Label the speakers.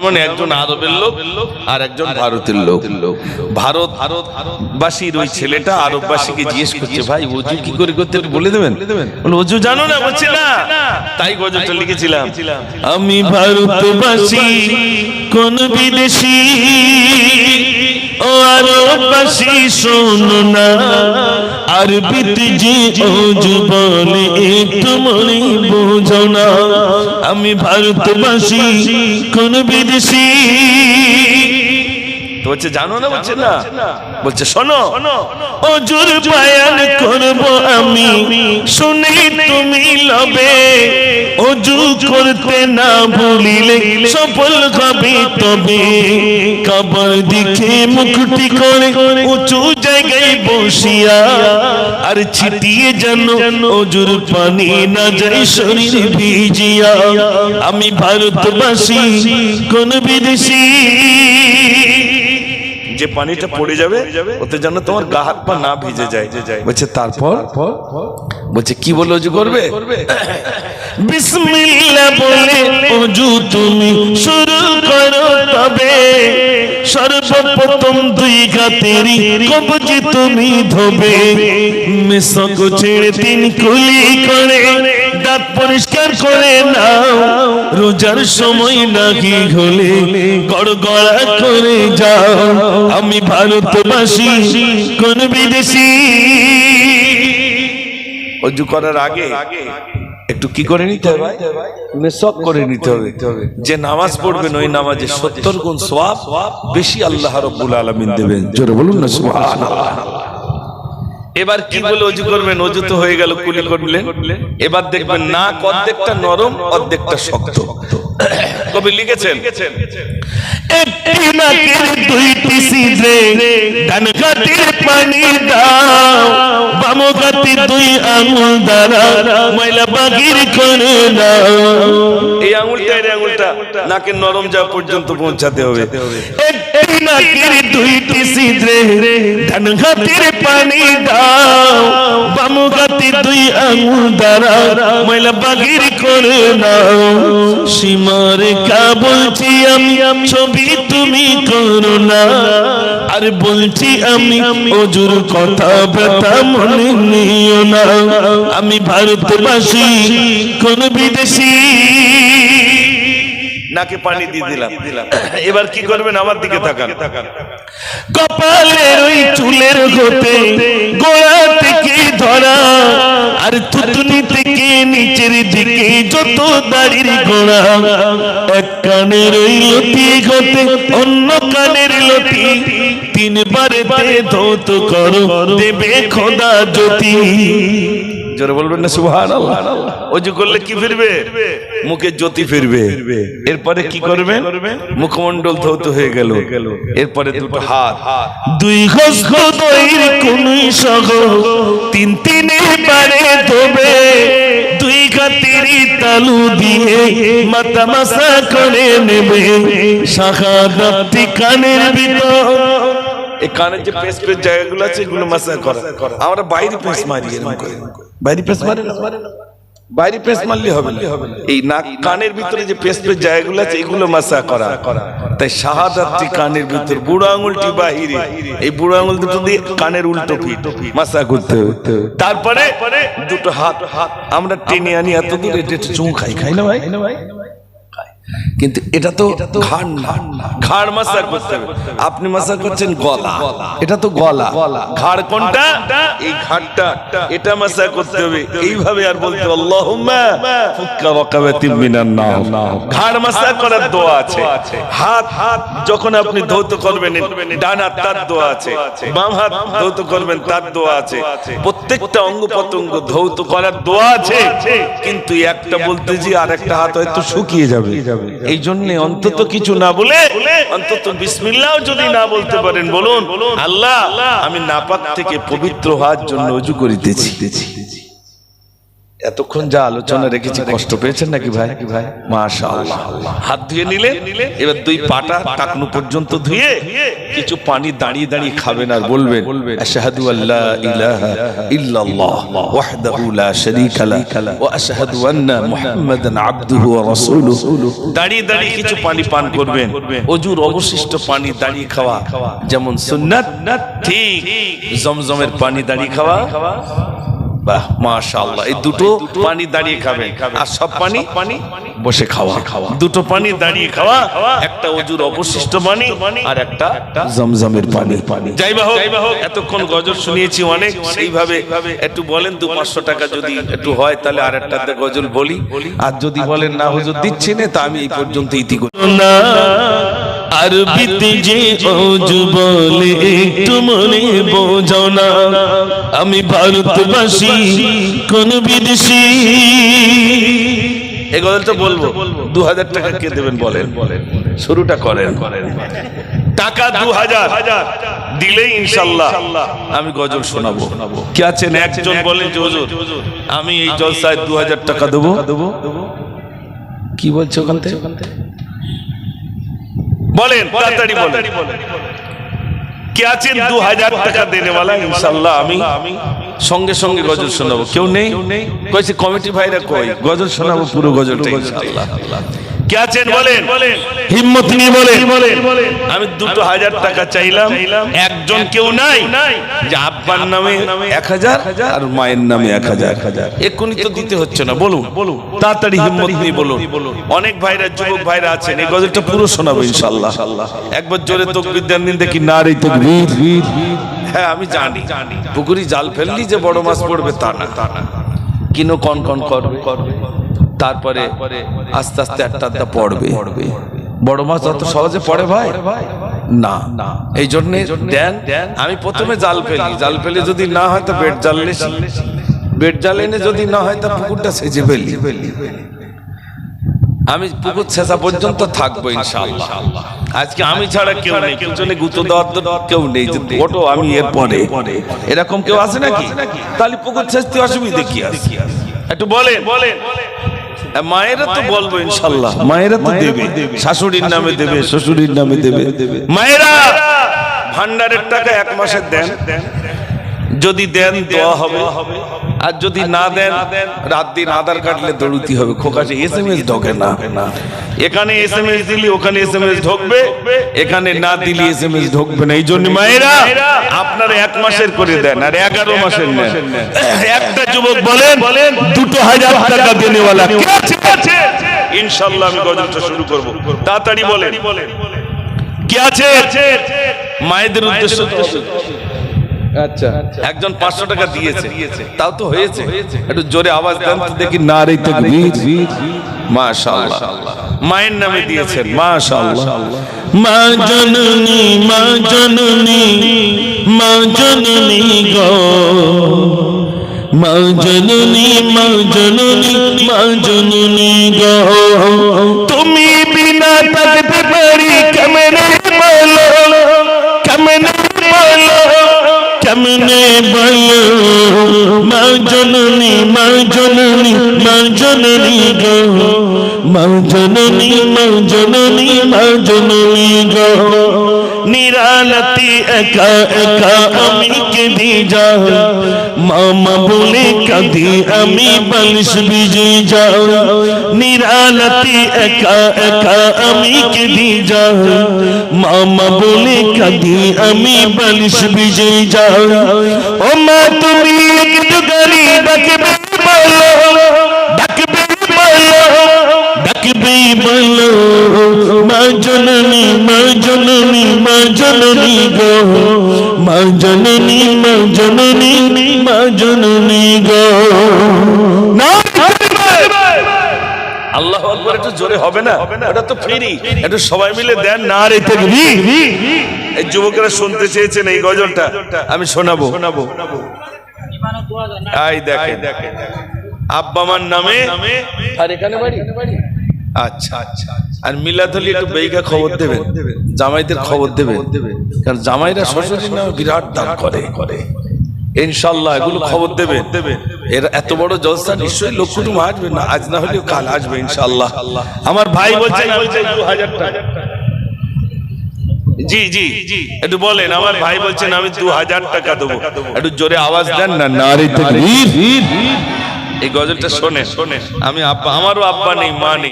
Speaker 1: মানে একজন আরবের লোক আর একজন ভারতের লোক। ভারত ভারতবাসীর ওই ছেলেটা আরববাসীকে জিজ্ঞেস করছে ভাই অজু কি করে করতে বলে দেবেন? অজু জানো না বলছে না। তাই গজলটা লিখেছিলাম আমি ভারতবাসী কোন বিদেশি ও আরববাসী শোনো না। আরবিতে যে অজু বলে একটু মনে বোঝো না। আমি ভারতবাসী কোন বিদেশি। তো বলছে জানো না? বলছে না। বলছে শোনো। অজুর বায়ান করব আমি। শুনে তুমি লবে, অজু করতে না ভুলিলে সফল হবে তবে। কবর দিকে মুখটি করে উঁচু জায়গায় বসিয়া আর ছিটিয়ে যেন অজুর পানি না যায় শরীর ভিজিয়া। আমি ভারতবাসী, কোন বিদেশি। যে পানিটা পড়ে যাবে ওতে যেন তোমার গা হাত পা না ভিজে যায়। বলছে তারপর? বলছে কি বলে অজু করবে? বিসমিল্লাহ বলে অজু তুমি শুরু করো তবে। সর্বপ্রথম দুই গাতেরি কবজি তুমি ধোবে। মেসক ছেড়ে তিন কুলি করে। দাঁত পরিষ্কার করে নাও। রোজার সময় নাকি হলে গড়গড়া করে যাও। আমি ভারতবাসী কোন বিদেশি? অজু করার আগে একটু কি করে নিতে হবে মেসক করে নিতে হবে। যে নামাজ পড়বেন ওই নামাজে সত্তর গুণ সোয়াব বেশি আল্লাহ রব্বুল আলমিন দেবেন। জোরে বলুন না সুবহানাল্লাহ। এবার কি বলে অজু করবেন? অজু তো হয়ে গেল কুলি করলেন। এবার দেখবেন নাক অর্ধেকটা নরম অর্ধেকটা শক্ত। কবি লিখেছেন একটি নাকের দুইটি সিজে ডান গাতির পানি দাও বাম গাতি দুই আঙুল দ্বারা ময়লা বাগির করে দাও। এই আঙুলটা এর আঙুলটা নাকের নরম যাওয়া পর্যন্ত পৌঁছাতে হবে। নাকের দুইটি সিজে ডান গাতির পানি দাও। বাম গাতি দুই আঙুল দ্বারা ময়লা বাগির করে নাও। সীমার কা বলছি আমি, ছবি তুমি করো না। আর বলছি আমি, অজুর কথা ব্যথা মনে নিও না। আমি ভারতবাসী, কোন বিদেশি নাকে পানি দিয়ে দিলাম। এবার কি করবেন? আমার দিকে তাকান। কপালের ওই চুলের গোতে গোড়া থেকে ধরা আর থুতুনি থেকে নিচের দিকে যত দাড়ির গোড়া এক কানের ওই লতি গোতে অন্য কানের লতি তিনবারেতে ধৌত করো দেবে খোদা জ্যোতি। জোরে বলবেন না সুবহান অজু করলে কি ফিরবে? মুখে জ্যোতি ফিরবে। এরপরে কি করবেন? মুখমণ্ডল ধৌত হয়ে গেল। এরপরে দুটো হাত। দুই হস্ত দইর কুনুই সহ তিন তিনে পারে ধোবে। দুই খাতিরি তালু দিয়ে মাথা মাসা করে নেবে। শাখা দপ্তি কানের ভিতর। এই কানের যে জায়গাগুলো আছে এগুলো মাসা করা। আমরা বাইরে পেস মারি এরকম করে। বাইরে পেস মারলে হবে এই নাক, কানের ভিতরে যে পেস পেস জায়গাগুলো আছে, এগুলো মাসা করা। তাই শাহাদাতটি কানের ভিতর, বুড়ো আঙুলটি বাহিরে। এই বুড়ো আঙুল দুটো দিয়ে কানের উল্টো পিঠ মাসা করতে হবে। তারপরে দুটো হাত হাত আমরা টেনে আনি এত দূরে চুমু খাই। খাই না ভাই? কিন্তু এটা তো ঘাড় না। ঘাড় মাসা করতে হবে। আপনি মাসা করছেন গলা। এটা তো গলা। ঘাড় কোনটা? এই ঘাড়টা। এটা মাসা করতে হবে। এইভাবে আর বলতে আল্লাহুম্মা ফুক্কা ওয়াকাবাতি মিনান নার। ঘাড় মাসা করার দোয়া আছে। হাত হাত যখন আপনি ধৌত করবেন ডান হাত তার দোয়া আছে। বাম হাত ধৌত করবেন তার দোয়া আছে। প্রত্যেকটা অঙ্গ প্রত্যঙ্গ ধৌত করার দোয়া আছে। কিন্তু একটা বলতে যে আর একটা হাত হয়তো শুকিয়ে যাবে। এই জন্য অন্তত কিছু না বলে অন্তত বিসমিল্লাহ যদি না বলতে পারেন বলুন আল্লাহ আমি নাপাক থেকে পবিত্র হওয়ার জন্য অজু করিতেছি। এতক্ষণ যা আলোচনা রেখেছি, কষ্ট পেয়েছেন নাকি ভাই? ভাই মাশাআল্লাহ। হাত ধুয়ে নিলেন, এবার দুই পাটা টাকনু পর্যন্ত ধুয়ে কিছু পানি দাঁড়িয়ে দাঁড়িয়ে খাবেন আর বলবেন, আশহাদু আল্লা ইলাহা ইল্লাল্লাহ, ওয়াহদাহু লা শারীকা লা ওয়া আশহাদু আন্না মুহাম্মাদান আবদুহু ওয়া রাসূলুহু। দাঁড়িয়ে দাঁড়িয়ে কিছু পানি পান করবেন, অজুর অবশিষ্ট পানি দাঁড়িয়ে খাওয়া, যেমন সুন্নাত, ঠিক জমজমের পানি দাঁড়িয়ে খাওয়া বাহ মাশাআল্লাহ। এই দুটো পানি দাঁড়িয়ে খাবে আর সব পানি? পানি? বসে খাওয়া। খাওয়া দুটো পানি দাঁড়িয়ে খাওয়া একটা অজুর অবশিষ্ট পানি আর একটা জমজমের পানি। পানি যাই বা হোক এতক্ষণ গজল শুনিয়েছি অনেক সেইভাবে একটু বলেন দু পাঁচশো টাকা যদি একটু হয় তাহলে আর একটা গজল বলি। আর যদি বলেন না হুজুর দিচ্ছি না তা আমি এই পর্যন্ত ইতি করি।
Speaker 2: না। আরবিতে যে অজু বলে একটু মনে বোঝো না। আমি ভারতবাসী কোন বিদেশি
Speaker 1: বলব। দু হাজার টাকা কে দেবেন বলেন? শুরুটা করেন। টাকা দু হাজার দিলেই ইনশাল্লাহ। আমি গজল শোনাবো। কি আছেন? একজন বলেন যে আমি এই জলসায় দু হাজার টাকা দেবো। দেবো। কি বলছে ওখান থেকে? বলেন তাড়াতাড়ি বলেন। কে আছেন? দু হাজার টাকা দেনেওয়ালা ইনশাল্লাহ আমি। সঙ্গে সঙ্গে গজল শোনাবো। কেউ নেই? কয়েছে কমিটি ভাইরা কই? গজল শোনাবো পুরো গজলটা। ইনশাল্লাহ কে আছেন বলেন? হিম্মত নিয়ে বলেন। আমি দুটো হাজার টাকা চাইলাম। একজন কেউ নাই। যে আব্বার নামে এক হাজার আর মায়ের নামে এক হাজার। এক্ষুনি তো দিতে হচ্ছে না। বলুন। বলুন। তাড়াতাড়ি হিম্মত নিয়ে বলুন। অনেক ভাইরা যুবক ভাইরা আছেন এই গজলটা পুরো শোনাবো ইনশাল্লাহ। একবার জোরে তকবির দেন দিন। দেখি না রে তকবির। হ্যাঁ আমি জানি। পুকুরি জাল ফেললি যে বড় মাছ পড়বে তা না। তা না কিনো কন কন করবে। করবে তারপরে আস্তে আস্তে একটা আধটা পড়বে। বড় মাছ অত সহজে পড়ে ভাই? না। এই জন্য আমি প্রথমে জাল ফেলি। জাল ফেলে যদি না হয় তো বেড জাল বেড জাল এনে যদি না হয় তা পুকুরটা সেজে ফেলি। আমি পুকুর ছেঁচা পর্যন্ত থাকব ইনশাআল্লাহ। আজকে আমি ছাড়া কেউ নেই পিছনে গুঁতো দেওয়ার তো কেউ নেই যে ওটো আমি এর পরে এরকম কেউ আছে নাকি? তাহলে পুকুর ছেঁচতে অসুবিধে কি আছে? একটু বলে বলে মায়েরা তো বলব ইনশাল্লাহ মায়েরা তো দেবে। শাশুড়ির নামে দেবে শ্বশুরির নামে দেবে। মায়েরা ভান্ডারের টাকা এক মাসের দেন। যদি দেন দোয়া হবে। আর যদি না দেন রাত দিন আধার কাটলে দৌড়তি হবে। খোকাশে এস এম এস ঢোকে না। এখানে এস এম এস দিলি ওখানে এস এম এস ঢোকবে। এখানে না দিলি এস এম এস ঢোকবে না। এই জন্য মায়েরা আপনারা এক মাসের করে দেন। আর এগারো মাসের নেন। একটা যুবক বলেন দুটো হাজার টাকা দেনেওয়ালা। কে আছে? ইনশাল্লাহ আমি গজলটা শুরু করব। তাড়াতাড়ি বলেন। কি আছে? মায়েদের উদ্দেশ্য আচ্ছা। একজন পাঁচশো টাকা দিয়েছে। তাও তো হয়েছে। একটু জোরে আওয়াজ দেন দেখি না রে তকবীর মাশাআল্লাহ। মায়ের নামে দিয়েছেন। মাশাআল্লাহ।
Speaker 2: মা জননী মা জননী মা জননী গো। মা জননী মা জননী মা জননী গো। তুমি বিনা থাকতে কেমনে বলো মা জননী মা গো। মা জননী গো। নিরালতি একা একা আমি কেঁদে যাও। মামা বলে কাঁদি আমি বালিশ ভিজে যাও। নিরালতি একা একা আমি কেঁদে যাও। মামা বলে কাঁদি আমি বালিশ ভিজে যাও। ও মা, তুমি ডাকবে বলো ডাকবে বলো ডাকবে বলো মা জননী মা জননী মা জননী গো। মা জননী মা জননী মা জননী গো। না
Speaker 1: আল্লাহ আকবার একটু জোরে হবে না? ওটা তো ফ্রি। একটু সবাই মিলে দেন না এই যুবকেরা শুনতে চেয়েছেন এই গজলটা। আমি শোনাবো। শোনাবো। আই দেখেন। আব্বা আমার নামে? আর এখানে বাড়ি? আচ্ছা। আচ্ছা আর মিলাদ হলে একটু বেইকা খবর দেবেন? জামাইদের খবর দেবেন? কারণ জামাইরা শ্বশুরের নামে বিরাট দান করে। করে। ইনশাল্লাহ এগুলো খবর দেবে এর এত বড় জলসা নিশ্চয়ই টুকু আসবে না? আজ না হলেও কাল আসবে ইনশাআল্লাহ আমার ভাই বলছেন আমি দু হাজার টাকা। জি জি জি। একটু বলেন আমার ভাই বলছেন আমি দু হাজার টাকা দেবো। একটু জোরে আওয়াজ দেন না নারী এই গজলটা শোনে শোনে আমি আব্বা আমারও আব্বা নেই মা নেই।